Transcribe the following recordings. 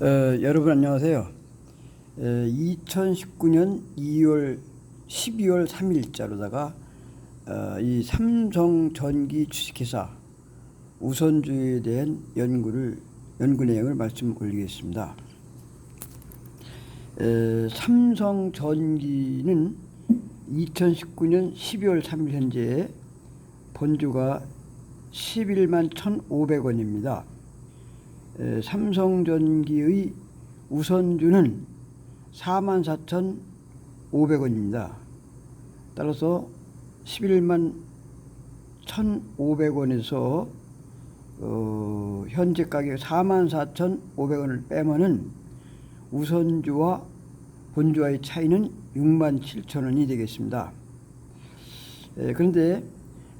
어, 여러분 안녕하세요. 에, 2019년 2월 12월 3일자로다가 어, 이 삼성 전기 주식회사 우선주에 대한 연구를 연구 내용을 말씀 올리겠습니다. 에, 삼성 전기는 2019년 12월 3일 현재 본주가 11만 1,500원입니다. 에, 삼성전기의 우선주는 44,500원입니다. 따라서 11만 1,500원에서 어, 현재 가격 44,500원을 빼면은 우선주와 본주와의 차이는 6만 7천원이 되겠습니다. 에, 그런데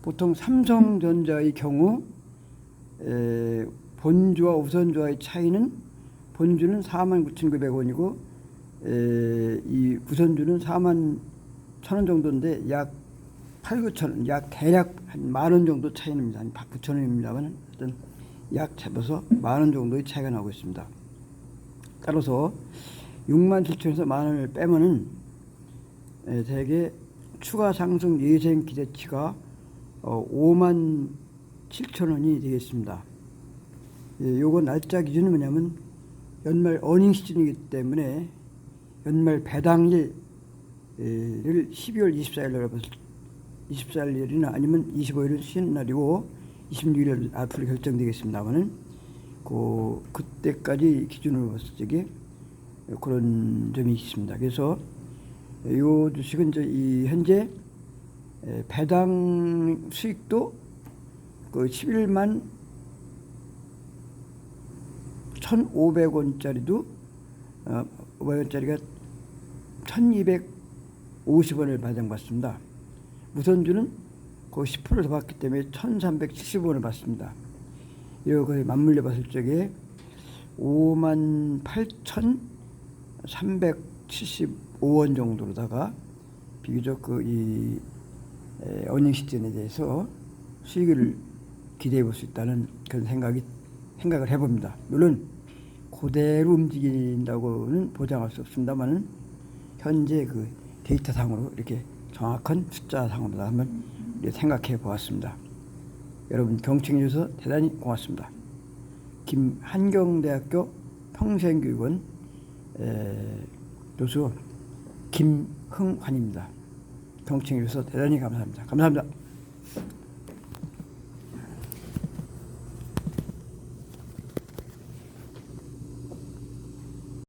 보통 삼성전자의 경우 에, 본주와 우선주와의 차이는 본주는 49,900원이고 이 우선주는 4만 1,000원 정도인데 약 8, 9천 약 대략 한 만 원 정도 차이 납니다. 한 9천 원입니다만 어떤 약 잡아서 만 원 정도의 차이가 나고 있습니다. 따라서 6만 7천에서 만 원을 빼면은 에, 대개 추가 상승 예상 기대치가 어, 5만 7천 원이 되겠습니다. 예, 요거 날짜 기준은 뭐냐면 연말 어닝 시즌이기 때문에 연말 배당일을 12월 24일로 봤을 24일이나 아니면 25일은 쉬는 날이고 26일 앞으로 결정되겠습니다만은 그 그때까지 기준으로 봤을 적에 그런 점이 있습니다. 그래서 요 주식은 이제 이 현재 배당 수익도 그 11만 1,500원짜리도 어, 500원짜리가 1,250원을 배당받습니다. 우선주는 그 10%더 받기 때문에 1,370원을 받습니다. 거의 맞물려 봤을 적에 5만 8,375원 정도로다가 비교적 그이 어닝 시즌에 대해서 수익을 기대해 볼 수 있다는 그런 생각이 생각을 해봅니다. 물론 그대로 움직인다고는 보장할 수 없습니다만은 현재 그 데이터 상으로 이렇게 정확한 숫자 상으로 한번 생각해 보았습니다. 여러분 경청해 주셔서 대단히 고맙습니다. 김한경대학교 평생교육원 교수 김흥환입니다. 경청해 주셔서 대단히 감사합니다. 감사합니다.